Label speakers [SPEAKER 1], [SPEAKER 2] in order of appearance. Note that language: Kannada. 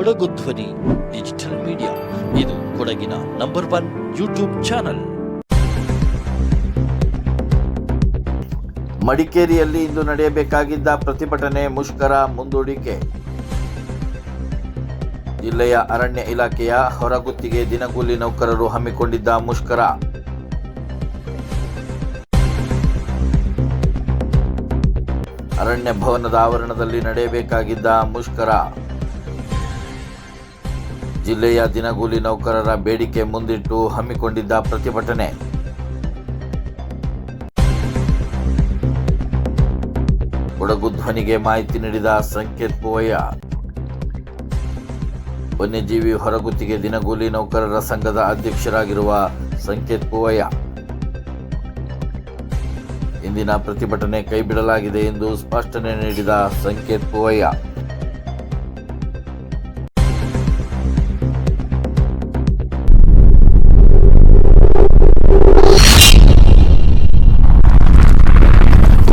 [SPEAKER 1] ಕೊಡಗು ಧ್ವನಿ ಡಿಜಿಟಲ್ ಮೀಡಿಯಾ ಇದು ಕೊಡಗಿನ ನಂಬರ್ ಒನ್ ಯೂಟ್ಯೂಬ್ ಚಾನಲ್
[SPEAKER 2] ಮಡಿಕೇರಿಯಲ್ಲಿ ಇಂದು ನಡೆಯಬೇಕಾಗಿದ್ದ ಪ್ರತಿಭಟನೆ ಮುಷ್ಕರ ಮುಂದೂಡಿಕೆ. ಜಿಲ್ಲೆಯ ಅರಣ್ಯ ಇಲಾಖೆಯ ಹೊರಗುತ್ತಿಗೆ ದಿನಗೂಲಿ ನೌಕರರು ಹಮ್ಮಿಕೊಂಡಿದ್ದ ಮುಷ್ಕರ. ಅರಣ್ಯ ಭವನದ ಆವರಣದಲ್ಲಿ ನಡೆಯಬೇಕಾಗಿದ್ದ ಮುಷ್ಕರ. ಜಿಲ್ಲೆಯ ದಿನಗೂಲಿ ನೌಕರರ ಬೇಡಿಕೆ ಮುಂದಿಟ್ಟು ಹಮ್ಮಿಕೊಂಡಿದ್ದ ಪ್ರತಿಭಟನೆ. ಕೊಡಗು ಧ್ವನಿಗೆ ಮಾಹಿತಿ ನೀಡಿದ ಸಂಕೇತ್ ಪೋಯ ವನ್ಯಜೀವಿ ಹೊರಗುತ್ತಿಗೆ ದಿನಗೂಲಿ ನೌಕರರ ಸಂಘದ ಅಧ್ಯಕ್ಷರಾಗಿರುವ ಸಂಕೇತ್ ಪೋಯ ಇಂದಿನ ಪ್ರತಿಭಟನೆ ಕೈಬಿಡಲಾಗಿದೆ ಎಂದು ಸ್ಪಷ್ಟನೆ ನೀಡಿದ ಸಂಕೇತ್ ಪೋಯ